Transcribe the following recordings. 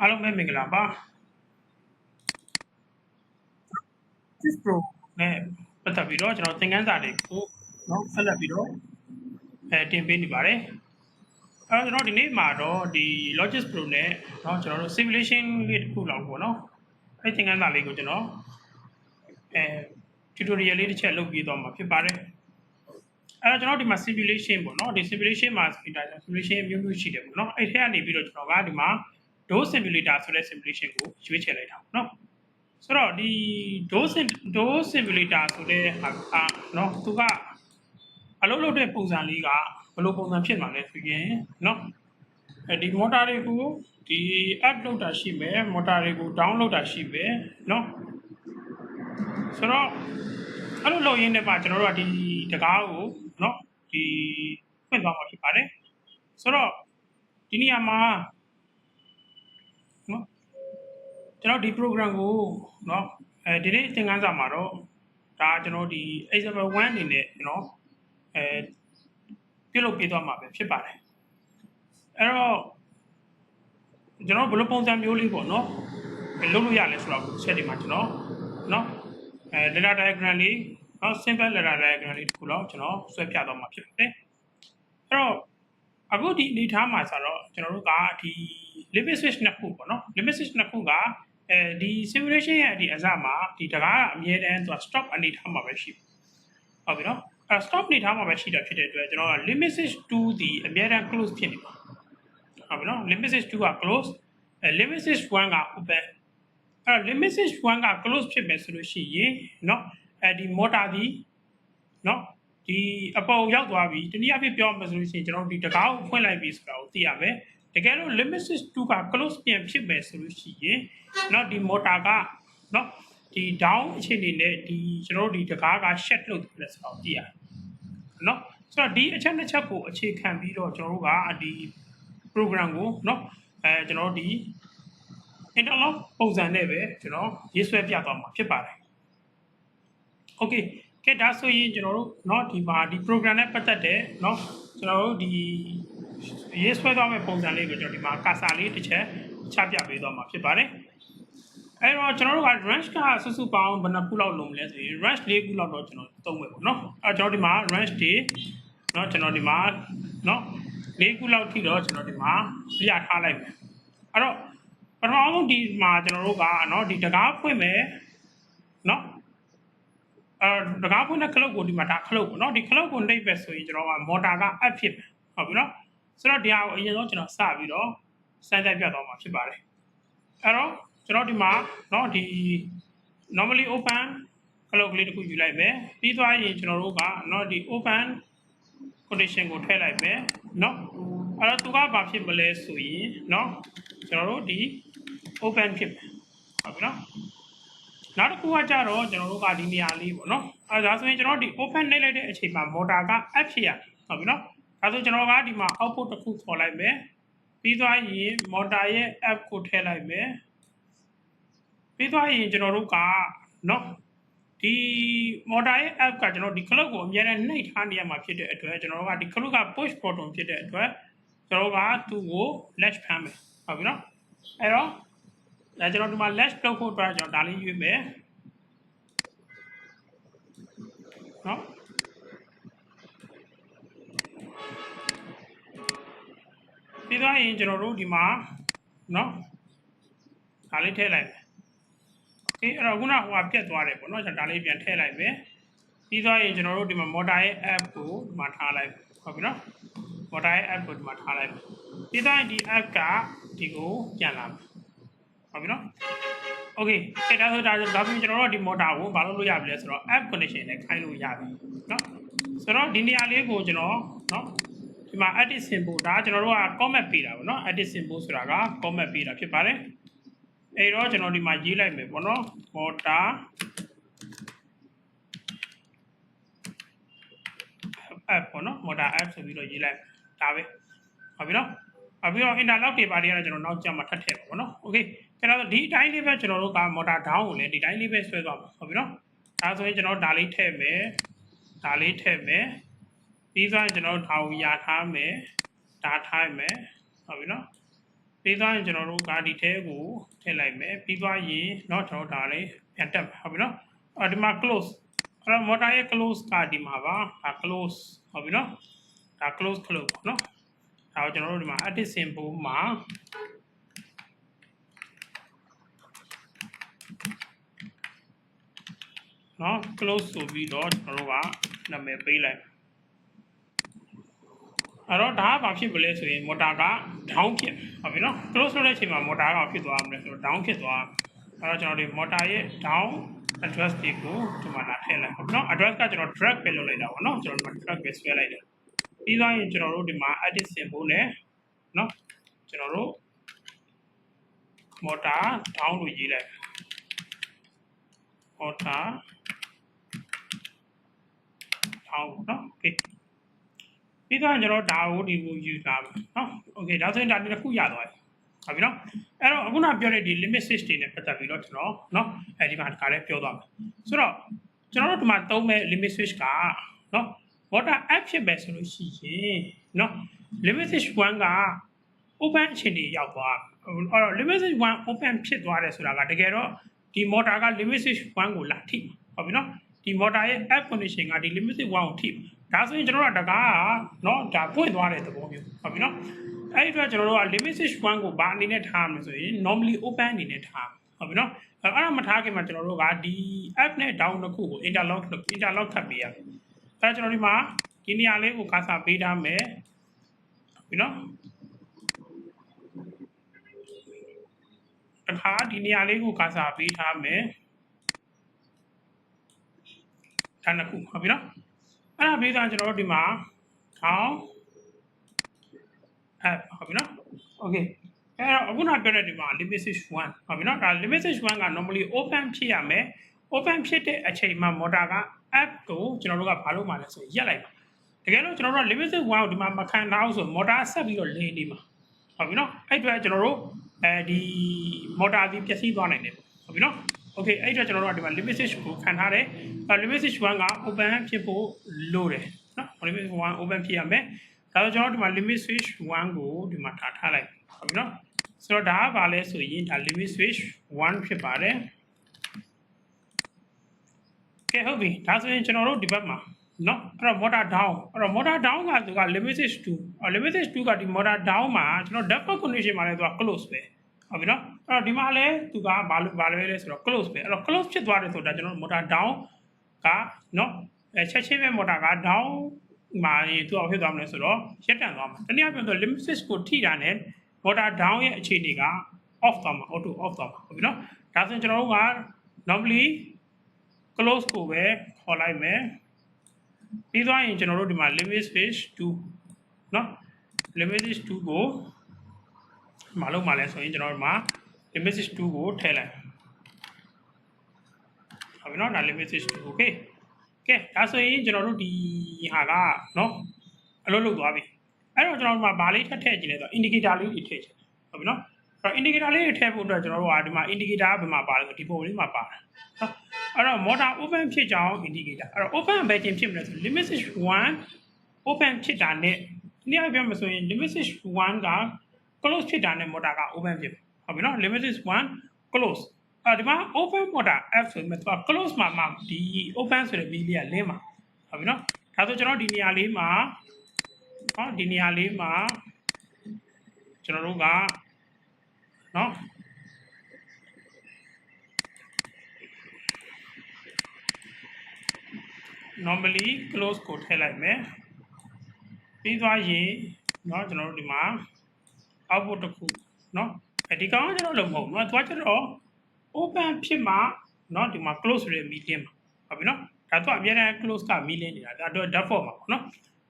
အားလုံးပဲမင်္ဂလာပါ Sys Pro နဲ့ပတ်သက်ပြီးတော့ကျွန်တော်သင်ခန်းစာတွေကိုเนาะဆက်လက်ပြီးတော့အဲတင်ပေးနေပါတယ်အဲတော့ကျွန်တော်ဒီနေ့မှာတော့ဒီ Logis Pro နဲ့เนาะကျွန်တော်တို့ simulation လေးတစ်ခုလောက်ပေါ့เนาะအဲသင်ခန်းစာလေးကိုကျွန်တော်အဲ tutorial လေးတစ်ချက်လုပ်ပြီးတော့မှာဖြစ်ပါတယ်အဲ့တော့ကျွန်တော်ဒီမှာ simulation ပေါ့နော်ဒီ simulation မှာ simulation အမျိုးမျိုးရှိတယ်ပေါ့နော်အဲ့ထက်ကနေပြီးတော့ကျွန်တော်ကဒီမှာ dose simulator ဆိုတဲ့ simulation ကိုရွေးချယ်လိုက်တာပေါ့နော်ဆိုတော့ဒီ dose dose simulator ဆိုတဲ့ဟာအာနော်သူကအလုပ်လုပ်တဲ့ပုံစံလေးကဘယ်လိုပုံစံဖြစ်မှာလဲဆိုရင်နော်အဲဒီ motor တွေကိုဒီ app လုပ်တာရှိမယ် motor တွေကို download တာရှိမယ်နော်ဆိုတော့အဲ့လိုလုပ်ရင်းနဲ့ပါကျွန်တော်တို့ကဒီတကားကိုเนาะဒီဖွင့်သွားမှာဖြစ်ပါတယ်ဆိုတော့ဒီနေရာမှာ ကျွန်တော်ဒီ program ကိုเนาะအဲဒီနေ့သင်ခန်းစာမှာတော့ဒါကျွန်တော်ဒီ example 1အနေနဲ့เนาะအဲပြုလုပ်ပေးသွားမှာပဲဖြစ်ပါတယ်အဲ့တော့ကျွန်တော်ဘယ်လိုပုံစံမျိုးလေးပေါ့เนาะလုပ်လို့ရလဲဆိုတော့ဆက်ဒီမှာကျွန်တော်เนาะအဲ data diagram လေးနော် simple letter diagram လေးတစ်ခုတော့ကျွန်တော်ဆွဲပြသွားမှာဖြစ်ပါတယ်အဲ့တော့အခုဒီအနေထားမှာဆိုတော့ကျွန်တော်တို့ကဒီ limit switch နှစ်ခုပေါ့နော် limit switch နှစ်ခုက အဲဒီ simulation ရဲ့ဒီအစမှာဒီတကားကအမြဲတမ်းသူက stop အနေထားမှာပဲရှိဟုတ်ပြီနော်အဲ stop အနေထားမှာပဲရှိတာဖြစ်တဲ့အတွက်ကျွန်တော်က limit switch 2ဒီအမြဲတမ်း close ဖြစ်နေပါဟုတ်ပြီနော် limit switch 2က close အဲ limit switch 1က open အဲ့တော့ limit switch 1က close ဖြစ်မယ်ဆိုလို့ရှိရင်เนาะအဲဒီ motor ဒီเนาะဒီအပေါ်ရောက်သွားပြီတနည်းအားဖြင့်ပြောမှဆိုလို့ရှိရင်ကျွန်တော်တို့ဒီတကားကိုဖွင့်လိုက်ပြီဆိုတာကိုသိရမယ် တကယ်လို့ limit switch 2က close ပြန်ဖြစ်မယ်ဆိုလို့ရှိရင်เนาะဒီ motor ကเนาะဒီ down အခြေအနေနဲ့ဒီကျွန်တော်တို့ဒီတကားက shut လုပ်တယ်ဆိုတာကိုသိရတယ်เนาะဆိုတော့ဒီအချက်နှစ်ချက်ကိုအခြေခံပြီးတော့ကျွန်တော်တို့ကဒီ program ကိုเนาะအဲကျွန်တော်တို့ဒီ interlock ပုံစံနဲ့ပဲကျွန်တော်ရေးဆွဲပြသွားမှာဖြစ်ပါတယ်။ Okay ကဲဒါဆိုရင်ကျွန်တော်တို့เนาะဒီမှာဒီ program နဲ့ပတ်သက်တဲ့เนาะကျွန်တော်တို့ဒီ ရေးဆွဲသွားမယ့်ပုံစံလေးကိုကျွန်တော်ဒီမှာကာစာလေးတစ်ချက်ချပြပေးသွားမှာဖြစ်ပါတယ်။အဲတော့ကျွန်တော်တို့က range ကစုစုပေါင်းဘယ်နှခုလောက်လုံးမလဲဆိုရင် range ၄ခုလောက်တော့ကျွန်တော်သုံးမယ်ပေါ့နော်။အဲကျွန်တော်ဒီမှာ range တွေเนาะကျွန်တော်ဒီမှာเนาะ၄ခုလောက်ထိတော့ကျွန်တော်ဒီမှာပြထားလိုက်မယ်။အဲ့တော့ပထမဆုံးဒီမှာကျွန်တော်တို့ကเนาะဒီတကားဖွင့်မယ်เนาะအဲတကားဖွင့်တဲ့ခလုတ်ကိုဒီမှာဒါခလုတ်ပေါ့เนาะဒီခလုတ်ကိုနှိပ်ပဲဆိုရင်ကျွန်တော်ကမော်တာကအပ်ဖြစ်မယ်ဟုတ်ပြီเนาะ ဆိုတော့ဒီဟာကိုအရင်ဆုံးကျွန်တော်စပြီးတော့စမ်းသပ်ပြသွားမှာဖြစ်ပါတယ်အဲ့တော့ကျွန်တော်ဒီမှာเนาะဒီ normally open ခလုတ်ကလေးတစ်ခုယူလိုက်မယ်ပြီးသွားရင်ကျွန်တော်တို့ကเนาะဒီ open condition ကိုထည့်လိုက်မယ်เนาะအဲ့တော့သူကဘာဖြစ်မလဲဆိုရင်เนาะကျွန်တော်တို့ဒီ open ဖြစ်မယ်ဟုတ်ပြီနော်နောက်တစ်ခုကကြတော့ကျွန်တော်တို့ကဒီနေရာလေးပေါ့နော်အဲဒါဆိုရင်ကျွန်တော်ဒီ open နှိပ်လိုက်တဲ့အချိန်မှာ motor က app ဖြစ်ရဟုတ်ပြီနော် ဒါဆိုကျွန်တော်ကဒီမှာ output တစ်ခုခေါ်လိုက်မယ်ပြီးသွားရင် motor ရဲ့ app ကိုထည့်လိုက်မယ်ပြီးသွားရင်ကျွန်တော်တို့ကနော်ဒီ motor ရဲ့ app ကကျွန်တော်ဒီ clock ကိုအများနဲ့နှိပ်ထားနေရမှာဖြစ်တဲ့အတွက်ကျွန်တော်တို့ကဒီ clock က push button ဖြစ်တဲ့အတွက်ကျွန်တော်တို့ကသူ့ကို latch ဖမ်းမယ်ဟုတ်ပြီနော်အဲ့တော့ဒါကျွန်တော်ဒီမှာ latch လုပ်ဖို့အတွက်ကျွန်တော်ဒါလေးရွေးမယ်နော် ပြီးတော့ရင်ကျွန်တော်တို့ဒီမှာနော်ဒါလေးထည့်လိုက်မယ်โอเคအဲ့တော့ခုနကဟိုကပြတ်သွားတယ်ပေါ့နော်ကျွန်တော်ဒါလေးပြန်ထည့်လိုက်မယ်ပြီးတော့ရင်ကျွန်တော်တို့ဒီမှာ motor ရဲ့ app ကိုဒီမှာထားလိုက်ဟုတ်ပြီနော် motor ရဲ့ app ကိုဒီမှာထားလိုက်ပြီးတော့ဒီ app ကဒီကိုပြန်လာမယ်ဟုတ်ပြီနော်โอเคအဲ့ဒါဆိုဒါဒါဆိုကျွန်တော်တို့ဒီ motor ကိုဘာလုပ်လို့ရပြီလဲဆိုတော့ app connection နဲ့ခိုင်းလို့ရပြီနော်ဆိုတော့ဒီနေရာလေးကိုကျွန်တော်နော် ဒီမှာ edit symbol ဒါကျွန်တော်တို့က comment ပေးတာပေါ့နော် edit symbol ဆိုတာက comment ပေးတာဖြစ်ပါတယ်အဲ့တော့ကျွန်တော်ဒီမှာရေးလိုက်မယ်ပေါ့နော် motor app ပေါ့နော် motor app ဆိုပြီးတော့ရေးလိုက်ဒါပဲဟုတ်ပြီနော်အပြီးတော့ interlock တွေပါတွေကတော့ကျွန်တော်နောက်ကျမှထပ်ထည့်ပါပေါ့နော် okay ကျွန်တော်ဒီအတိုင်းလေးပဲကျွန်တော်တို့က motor down ကိုလည်းဒီတိုင်းလေးပဲဆွဲသွားမှာဟုတ်ပြီနော်ဒါဆိုရင်ကျွန်တော်ဒါလေးထည့်မယ်ဒါလေးထည့်မယ် ပြီးသွားရင်ကျွန်တော်တို့ဒါကိုယာထားမယ်ဒါထားမယ်ဟုတ်ပြီနော် ပြီးသွားရင်ကျွန်တော်တို့ကဒီထဲကိုထည့်လိုက်မယ်ပြီးသွားရင်เนาะကျွန်တော်ဒါလေးပြန်တက်မယ်ဟုတ်ပြီเนาะအော်ဒီမှာ close အဲ့တော့ motor ရဲ့ close ကဒီမှာပါဒါ close ဟုတ်ပြီเนาะဒါ close close ပေါ့เนาะဒါကိုကျွန်တော်တို့ဒီမှာ edit symbol မှာเนาะ close ဆိုပြီးတော့ကျွန်တော်တို့ကနာမည်ပေးလိုက် အဲ့တော့ဒါကဘာဖြစ်မလဲဆိုရင် motor က down ဖြစ်ဟုတ်ပြီနော် close လုပ်တဲ့အချိန်မှာ motor ကဖြစ်သွားမှာလဲဆိုတော့ down ဖြစ်သွားအဲ့တော့ကျွန်တော်ဒီ motor ရဲ့ down address တွေကိုဒီမှာလာထည့်လိုက်ဟုတ်ပြီနော် address ကကျွန်တော် drag ပဲလုပ်လိုက်တာပေါ့နော်ကျွန်တော်ဒီမှာ drag ပဲဆွဲလိုက်တယ်ပြီးသွားရင်ကျွန်တော်တို့ဒီမှာ edit symbol နဲ့နော်ကျွန်တော်တို့ motor down လို့ရေးလိုက် motor down နော် okay ပြီးတော့ကျွန်တော်ဒါကိုဒီကိုယူတာပဲเนาะโอเคဒါဆိုရင်ဒါတစ်ခုရသွားပြီဟုတ်ပြီเนาะအဲ့တော့အခုနပြောတဲ့ဒီ limit switch တွေနဲ့ပတ်သက်ပြီးတော့ကျွန်တော်เนาะအဲဒီမှာဒါလည်းပြောသွားမယ်ဆိုတော့ကျွန်တော်တို့ဒီမှာသုံးမဲ့ limit switch ကเนาะ water app ဖြစ်ပဲဆိုလို့ရှိရင်เนาะ limit switch 1က open အခြေအနေရောက်သွားအဲ့တော့ limit switch 1 open ဖြစ်သွားတယ်ဆိုတာကတကယ်တော့ဒီ motor က limit switch 1ကိုလာထိဟုတ်ပြီเนาะဒီ motor ရဲ့ app condition ကဒီ limit switch 1ကိုထိ ဒါဆိုရင်ကျွန်တော်တို့ကတကားကเนาะဒါပွင့်သွားတဲ့သဘောမျိုးဟုတ်ပြီเนาะအဲ့ဒီအတွက်ကျွန်တော်တို့က limit switch 1ကိုဘာအနေနဲ့ထားမလဲဆိုရင် normally open အနေနဲ့ထားဟုတ်ပြီเนาะအဲ့အဲ့ဒါမထားခင်မှာကျွန်တော်တို့ကဒီ app နဲ့ down တစ်ခုကို interlock interlock ထပ်ပေးရမယ်အဲ့ဒါကျွန်တော်ဒီမှာဒီနေရာလေးကိုကာစာပေးထားမယ်ဟုတ်ပြီเนาะတခါဒီနေရာလေးကိုကာစာပေးထားမယ်ဒါနှစ်ခုဟုတ်ပြီเนาะ အဲ့ဒါပြီးတော့ကျွန်တော်တို့ဒီမှာထောင်းအဲ့ဟုတ်ပြီနော် okay အဲ့တော့အခုနပြောတဲ့ဒီမှာ limit switch 1ဟုတ်ပြီနော်ဒါ limit switch 1က normally open ဖြစ်ရမယ် open ဖြစ်တဲ့အချိန်မှာ motor က app ကိုကျွန်တော်တို့ကဘာလုပ်မှလဲဆိုရင်ရက်လိုက်ပါတကယ်လို့ကျွန်တော်တို့က limit switch 1ကိုဒီမှာမခံတော့ဆို motor ဆက်ပြီးတော့လင်းနေမှာဟုတ်ပြီနော်အဲ့အတွက်ကျွန်တော်တို့အဲဒီ motor ဒီပျက်စီးသွားနိုင်တယ်ဟုတ်ပြီနော် okay အဲ့အတွက်ကျွန်တော်တို့ကဒီမှာ limit switch ကိုခံထားတယ်အဲ limit switch 1က open ဖြစ်ဖို့လိုတယ်နော် limit switch 1 open ဖြစ်ရမယ်ဒါဆိုကျွန်တော်တို့ဒီမှာ limit switch 1ကိုဒီမှာထားထားလိုက်ဟုတ်ပြီနော်ဆိုတော့ဒါကဘာလဲဆိုရင်ဒါ limit switch 1ဖြစ်ပါတယ်ကဲဟုတ်ပြီဒါဆိုရင်ကျွန်တော်တို့ဒီဘက်မှာနော်အဲ့တော့ motor down အဲ့တော့ motor down ကသူက limit switch 2 limit switch 2ကဒီ motor down မှာကျွန်တော် default condition မှာလည်းသူက close ပဲဟုတ်ပြီနော် အဲ့တော့ဒီမှာလည်းသူကဘာလို့ဘာလဲလဲဆိုတော့ close ပဲအဲ့တော့ close ဖြစ်သွားတယ်ဆိုတာကျွန်တော် motor down ကနော်အဲချက်ချင်းပဲ motor က down မှာရင်သူ့အောင်ဖြစ်သွားမလဲဆိုတော့ရက်တန့်သွားမှာတနည်းအားဖြင့်ဆို limit switch ကိုထိတာနဲ့ motor down ရဲ့အခြေအနေက off သွားမှာ auto off သွားမှာဟုတ်ပြီနော်ဒါဆိုရင်ကျွန်တော်တို့က normally close ကိုပဲခေါ်လိုက်မယ်ပြီးသွားရင်ကျွန်တော်တို့ဒီမှာ limit switch 2เนาะ limit switch 2ကိုမလုပ်မှလဲဆိုရင်ကျွန်တော်တို့မှာ limit switch 2ကိုထည့်လိုက်ဟုတ်ပြီနော်ဒါ limit switch 2 okay ကဲဒါဆိုရင်ကျွန်တော်တို့ဒီဟာကနော်အလုပ်လုပ်သွားပြီအဲ့တော့ကျွန်တော်တို့မှာဗာလေးထပ်ထည့်ကြည့်လဲဆိုတော့ indicator လေးတွေထည့်ချင်ဟုတ်ပြီနော်အဲ့တော့ indicator လေးတွေထည့်ဖို့အတွက်ကျွန်တော်တို့ကဒီမှာ indicator ကဘယ်မှာပါလဲဆိုဒီပုံလေးမှာပါတယ်နော်အဲ့တော့ motor open ဖြစ်ကြအောင် indicator အဲ့တော့ open ဘယ်ချင်းဖြစ်မလဲဆို limit switch 1 open ဖြစ်တာနဲ့ဒီနေ့ပြောမှဆိုရင် limit switch 1က close ဖြစ်တာနဲ့ motor က open ဖြစ်မယ် ဟုတ်ပြီနော် limit switch 1 close အဲဒီမှာ open motor f ဆိုရင်သူက close မှာမှဒီ open ဆိုတဲ့ v လေးကလင်းမှာဟုတ်ပြီနော်ဒါဆိုကျွန်တော်ဒီနေရာလေးမှာဟောဒီနေရာလေးမှာကျွန်တော်တို့ကနော် normally close ကိုထည့်လိုက်မယ်ပြီးသွားရင်เนาะကျွန်တော်တို့ဒီမှာ output တစ်ခုเนาะအဲ ဒီကောင်ကကျွန်တော်လုံးမဟုတ်ဘူးเนาะသူကကျွန်တော် open ဖြစ်မှเนาะဒီမှာ close ဆိုတဲ့ meeting မှာဟုတ်ပြီเนาะဒါတော့အများအား close က meeting နေတာဒါတော့ default မှာပေါ့เนาะ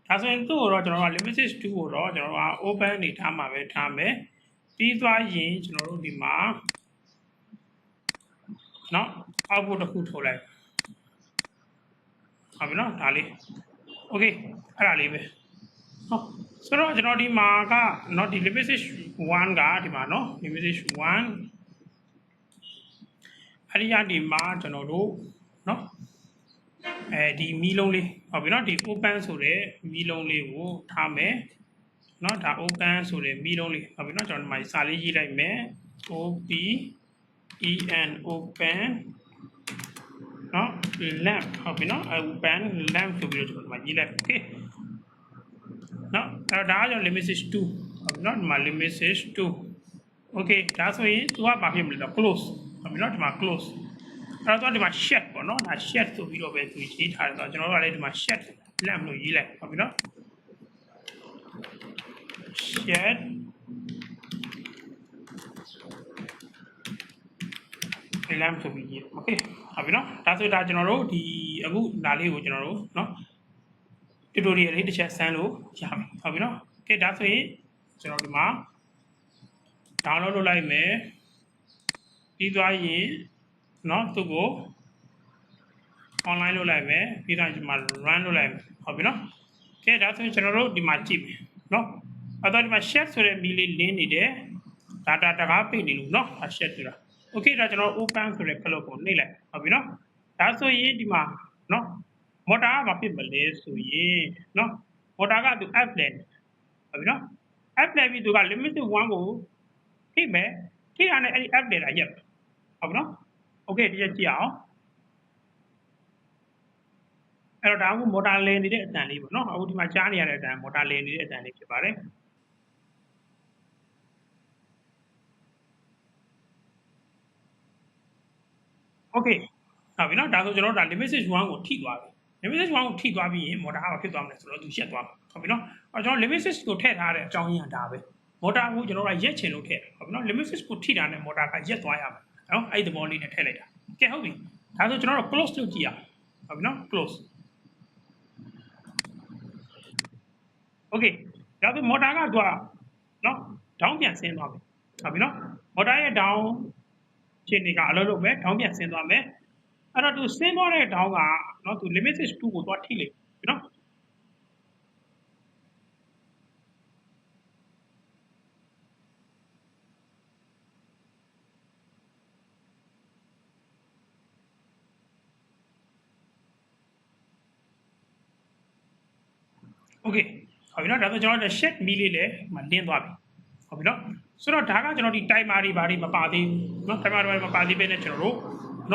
ဒါဆိုရင်သူ့ကိုတော့ကျွန်တော်က limit 2ကိုတော့ကျွန်တော်က open နေထားမှာပဲထားမယ်ပြီးသွားရင်ကျွန်တော်တို့ဒီမှာเนาะ output တစ်ခုထုတ်လိုက်ဟုတ်ပြီเนาะဒါလေး okay အဲ့ဒါလေးပဲ ဟုတ်ဆိုတော့ကျွန်တော်ဒီမှာကเนาะဒီ limit 1ကဒီမှာเนาะ limit 1အဲ့ဒီကနေမှာကျွန်တော်တို့เนาะအဲဒီမီးလုံးလေးဟုတ်ပြီเนาะဒီ open ဆိုတဲ့မီးလုံးလေးကိုထားမယ် เนาะဒါ open ဆိုတဲ့မီးလုံးလေးဟုတ်ပြီเนาะကျွန်တော်ဒီမှာစာလေးရေးလိုက်မယ် o p e n open เนาะ lamp ဟုတ်ပြီเนาะ open lamp ဆိုပြီးတော့ကျွန်တော်ဒီမှာရေးလိုက် okay Alors, ဒါကတော့ limit is 2 not my limit is 2 okay ဒါဆိုရင် तू ကမဖြစ်မလဲတော့ close ဟုတ်ပြီနော်ဒီမှာ close အဲ့တော့ဒီမှာ shed ပေါ့နော်ဒါ shed ဆိုပြီးတော့ပဲသူရေးထားတယ်ဆိုတော့ကျွန်တော်တို့ကလည်းဒီမှာ shed lamp လို့ရေးလိုက်ဟုတ်ပြီနော် shed lamp ဆိုပြီးရေး okay ဟုတ်ပြီနော်ဒါဆိုဒါကျွန်တော်တို့ဒီအခုဒါလေးကိုကျွန်တော်တို့နော် tutorial လေးတစ်ချက်ဆန်းလို့ရပြီဟုတ်ပြီနော်โอเคဒါဆိုရင်ကျွန်တော်ဒီမှာ download လုပ်လိုက်မယ်ပြီးသွားရင်เนาะသူ့ကို online လုပ်လိုက်မယ်ပြီးတော့ဒီမှာ run လုပ်လိုက်မယ်ဟုတ်ပြီနော်ကဲဒါဆိုရင်ကျွန်တော်တို့ဒီမှာကြည့်မယ်နော်အဲ့တော့ဒီမှာ share ဆိုတဲ့မီလေး link နေတယ် data တကားပိတ်နေလို့နော်ဒါ share ဆိုတာ okay ဒါကျွန်တော် open ဆိုတဲ့ cloud ကိုနှိပ်လိုက်ဟုတ်ပြီနော်ဒါဆိုရင်ဒီမှာ နော် motor ကဘာဖြစ်မလဲဆိုရင်နော် motor ကသူ app လဲဟုတ်ပြီနော် app လဲပြီးသူက limit 1ကိုထိမယ်ထိရတဲ့အဲ့ဒီ app လဲတာရက်ဟုတ်ပြီနော် okay ဒီချက်ကြည့်အောင်အဲ့တော့ဒါကမော်တာလဲနေတဲ့အတန်လေးပေါ့နော်အခုဒီမှာကြားနေရတဲ့အတန်မော်တာလဲနေတဲ့အတန်လေးဖြစ်ပါတယ်โอเคဟုတ်ပြီနော်ဒါဆိုကျွန်တော်တို့ဒါ limit switch 1ကိုထိသွားပြီ limit switch 1ကိုထိသွားပြီးရင်မော်တာကဖြစ်သွားမလဲဆိုတော့သူရှက်သွားမှာဟုတ်ပြီနော်အဲ့ကျွန်တော် limit switch ကိုထည့်ထားတဲ့အကြောင်းရင်းကဒါပဲမော်တာကိုကျွန်တော်တို့ကရက်ချင်လို့ထည့်တယ်ဟုတ်ပြီနော် limit switch ကိုထိတာနဲ့မော်တာကရက်သွားရမှာနော်အဲ့ဒီသဘောလေးနဲ့ထည့်လိုက်တာကဲဟုတ်ပြီဒါဆိုကျွန်တော်တို့ close လုပ်ကြည့်ရအောင်ဟုတ်ပြီနော် close okay ဒါဆိုမော်တာကသူကနော် down ပြန်ဆင်းသွားပြီဟုတ်ပြီနော်မော်တာရဲ့ down ခြေနေကအလုပ်လုပ်မယ် down ပြန်ဆင်းသွားမယ် And to say more at how not to limit is to what he you know. Okay. अब ना ढाका जनों जैसे मिली ले मंडियन दो आपी अब ना सुनो, ढाका जनों इटाई मारी बारी, मपादी ना तमार बारी पे ने चलो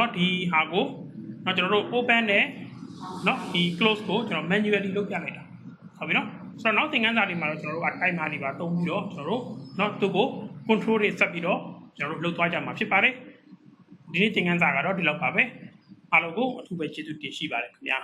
တ်ပြီနော်ဆိုတော့ဒါကကျွန်တော်ဒီ timer တွေဘာတွေမပါသေးဘူးနော် timer တွေမပါသေးပဲနဲ့ကျွန်တော်တို့နော်ဒီဟာကိုနော်ကျွန်တော်တို့ open နဲ့နော်ဒီ close ကိုကျွန်တော် manually လုပ်ပြလိုက်တာဟုတ်ပြီနော်ဆိုတော့နောက်သင်ခန်းစာတွေမှာတော့ကျွန်တော်တို့က timer တွေပါတုံးပြီးတော့ကျွန်တော်တို့နော်သူ့ကို control တွေဆက်ပြီးတော့ကျွန်တော်တို့လုပ်သွားကြမှာဖြစ်ပါတယ်ဒီနေ့သင်ခန်းစာကတော့ဒီလောက်ပါပဲအားလုံးကိုအထူးပဲကျေးဇူးတင်ရှိပါတယ်ခင်ဗျာ